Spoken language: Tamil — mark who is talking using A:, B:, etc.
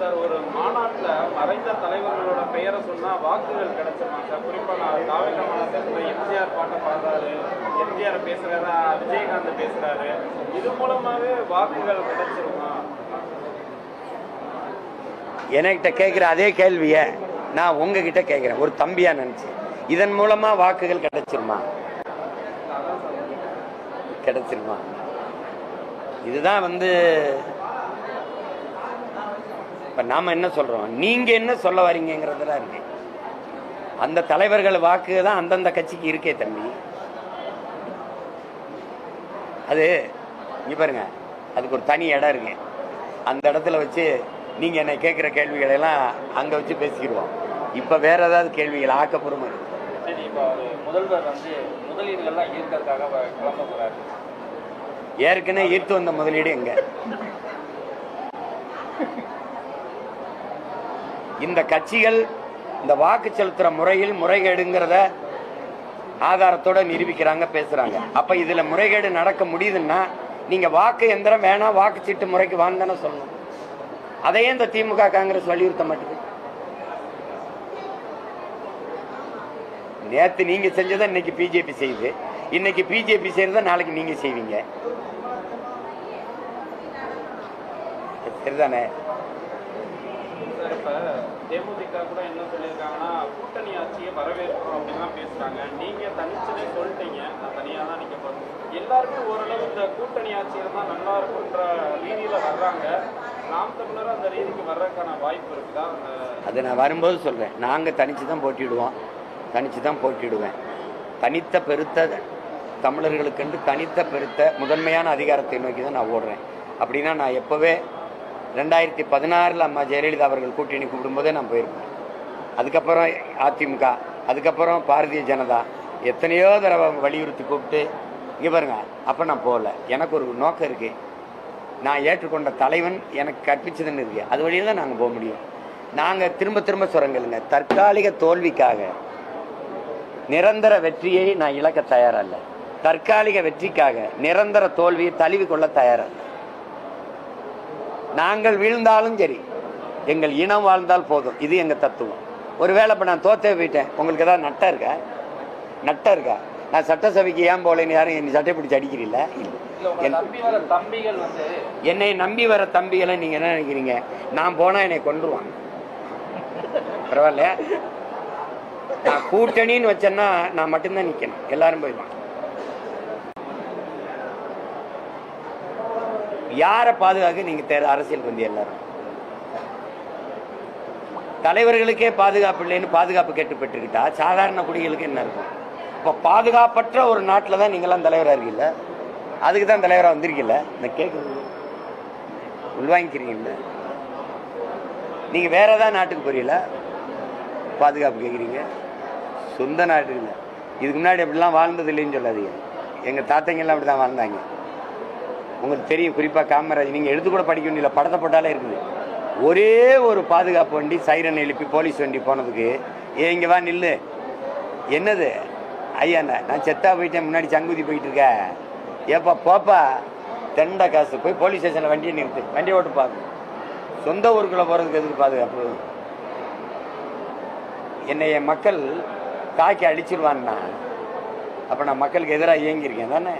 A: சார் ஒரு மாநாட்டில் மறைந்த தலைவர்களோட பெயரை சொன்னால் வாக்குகள் கிடைச்சிருமா சார்? குறிப்பாக நான் தாவக மாநாட்டத்தில் எம்ஜிஆர் பாட்டை பாடுறாரு எம்ஜிஆர் பேசுறாரு விஜயகாந்த் பேசுறாரு இது மூலமாகவே வாக்குகள் கிடைச்சிருமா?
B: என்கிட்ட கேட்குற அதே கேள்வியை நான் உங்ககிட்ட கேட்குறேன் ஒரு தம்பியா நினச்சி. இதன் மூலமாக வாக்குகள் கிடைச்சிருமா? கிடைச்சிருமா? இதுதான் வந்து நாம என்ன சொல்றோம்? நீங்க என்ன சொல்ல வரீங்கிறதுல இருக்கு. அந்த தலைவர்கள் வாக்கு தான் அந்தந்த கட்சிக்கு இருக்கே தம்பி. அது இங்க பாருங்க அதுக்கு ஒரு தனி இடம் இருக்கு. அந்த இடத்துல வச்சு நீங்க என்னை கேட்குற கேள்விகளை எல்லாம் அங்க வச்சு பேசிக்கிடுவோம். இப்ப வேற ஏதாவது கேள்விகள் ஆக்கப்பூர்வமா இருக்கு.
A: சரி இப்போ ஒரு முதல்வர் வந்து முதலீடுகள்லாம் ஈர்க்கிறதுக்காக வ- கிளம்ப போறாரு.
B: ஏற்கனவே ஈர்த்து வந்த முதலீடு எங்க? இந்த கட்சிகள் இந்த வாக்கு செலுத்துற முறையில் முறைகேடுங்கிறத ஆதாரத்தோட நிரூபிக்கிறாங்க பேசுறாங்க. அப்ப இதுல முறைகேடு நடக்க முடியுதுன்னா நீங்க வாக்கு எந்திரம் வேணாம் வாக்குச்சீட்டு முறைக்கு வான்னு சொல்லணும். அதையே இந்த திமுக காங்கிரஸ் வலியுறுத்த மாட்டேங்குது நேத்து நீங்க செஞ்சதை இன்னைக்கு பிஜேபி செய்யுது. இன்னைக்கு பிஜேபி செய்யறத நாளைக்கு நீங்க செய்வீங்க. சரிதானே?
A: சார். இப்போ தேமுதிக கூட என்ன சொல்லியிருக்காங்கன்னா கூட்டணி ஆட்சியை வரவேற்கிறோம் அப்படின்லாம் பேசுகிறாங்க நீங்கள் தனிச்சதே சொல்லிட்டீங்க. நான் தனியாக தான் நிற்க போகிறேன் எல்லாருமே ஓரளவு இந்த கூட்டணி ஆட்சியில் தான் நல்லா இருக்குன்ற ரீதியில் வர்றாங்க. நாம் தமிழர் அந்த ரீதிக்கு வர்றதுக்கான வாய்ப்பு இருக்குதா?
B: அதை நான் வரும்போது சொல்கிறேன் நாங்கள் தனித்து தான் போட்டிடுவோம் தனித்து தான் போட்டிடுவேன் தனித்த பெருத்த தமிழர்களுக்கென்று தனித்த பெருத்த முதன்மையான அதிகாரத்தை நோக்கி தான் நான் ஓடுறேன். அப்படின்னா நான் எப்போவே ரெண்டாயிரத்தி பதினாறில் அம்மா ஜெயலலிதா அவர்கள் கூட்டணி கூப்பிடும்போதே நான் போயிருப்பேன். அதுக்கப்புறம் அதிமுக அதுக்கப்புறம் பாரதிய ஜனதா எத்தனையோ தடவை வலியுறுத்தி கூப்பிட்டு இங்கே பாருங்க அப்போ நான் போகல. எனக்கு ஒரு நோக்கம் இருக்குது நான் ஏற்றுக்கொண்ட தலைவன் எனக்கு கற்பிச்சதுன்னு இருக்கு. அது வழியில் தான் நாங்கள் போக முடியும். நாங்கள் திரும்ப திரும்ப சுரங்கலுங்க. தற்காலிக தோல்விக்காக நிரந்தர வெற்றியை நான் இழக்க தயாரல்ல. தற்காலிக வெற்றிக்காக நிரந்தர தோல்வியை தழுவி கொள்ள தயாரல்ல. நாங்கள் வீழ்ந்தாலும் சரி எங்கள் இனம் வாழ்ந்தால் போதும். இது எங்க தத்துவம். ஒருவேளை இப்போ நான் தோத்தே போயிட்டேன். உங்களுக்கு ஏதாவது நட்டா இருக்கா? நட்டா இருக்கா? நான் சட்டசபைக்கு ஏன் போகலைன்னு யாரும் என்னை சட்டை பிடிச்சி அடிக்கிறீல்ல என்னை நம்பி வர தம்பிகளை நீங்க என்ன நினைக்கிறீங்க? நான் போனா என்னை கொன்றுவான் பரவாயில்ல நான் கூட்டணின்னு வச்சேன்னா நான் மட்டும்தான் நிக்கணும். எல்லாரும் போயிடுவான் யாரை பாதுகாக்க நீங்க தேர் அரசியலுக்கு வந்து எல்லாரும்? தலைவர்களுக்கே பாதுகாப்பு இல்லைன்னு பாதுகாப்பு கேட்டு பெற்றுக்கிட்டா சாதாரண குடிகளுக்கு என்ன இருக்கும்? இப்போ பாதுகாப்பற்ற ஒரு நாட்டில் தான் நீங்களாம் தலைவராக இருக்கீல்ல? அதுக்கு தான் தலைவராக வந்திருக்கீல்ல? இந்த கேட்குறது உள்வாங்கிக்கிறீங்கல்ல? நீங்கள் வேற ஏதாவது நாட்டுக்கு போறீங்களா பாதுகாப்பு கேட்குறீங்க சொந்த நாட்டு இல்லை. இதுக்கு முன்னாடி அப்படிலாம் வாழ்ந்தது இல்லைன்னு சொல்லாதீங்க. எங்கள் தாத்தைங்கெல்லாம் அப்படி தான் வாழ்ந்தாங்க. உங்களுக்கு தெரியும் குறிப்பாக காமராஜ் நீங்கள் எழுத்து கூட படிக்க வேண்டிய படத்தை போட்டாலே இருக்குது. ஒரே ஒரு பாதுகாப்பு வண்டி சைரன் எழுப்பி போலீஸ் வண்டி போனதுக்கு ஏ இங்கே வா நில்லு. என்னது? ஐயா நான் செத்தா போயிட்டேன் முன்னாடி சங்குதி போயிட்டு இருக்க. ஏப்பா போப்பா. தெண்டை காசு. போய் போலீஸ் ஸ்டேஷனில் வண்டியை நிறுத்து. வண்டியை ஓட்டு பார்க்க சொந்த ஊருக்குள்ளே போகிறதுக்கு எதுக்கு பாதுகாப்பு? என்னை என் மக்கள் தாக்கி அடிச்சிருவான்னா அப்போ நான் மக்களுக்கு எதிராக இயங்கியிருக்கேன் தானே?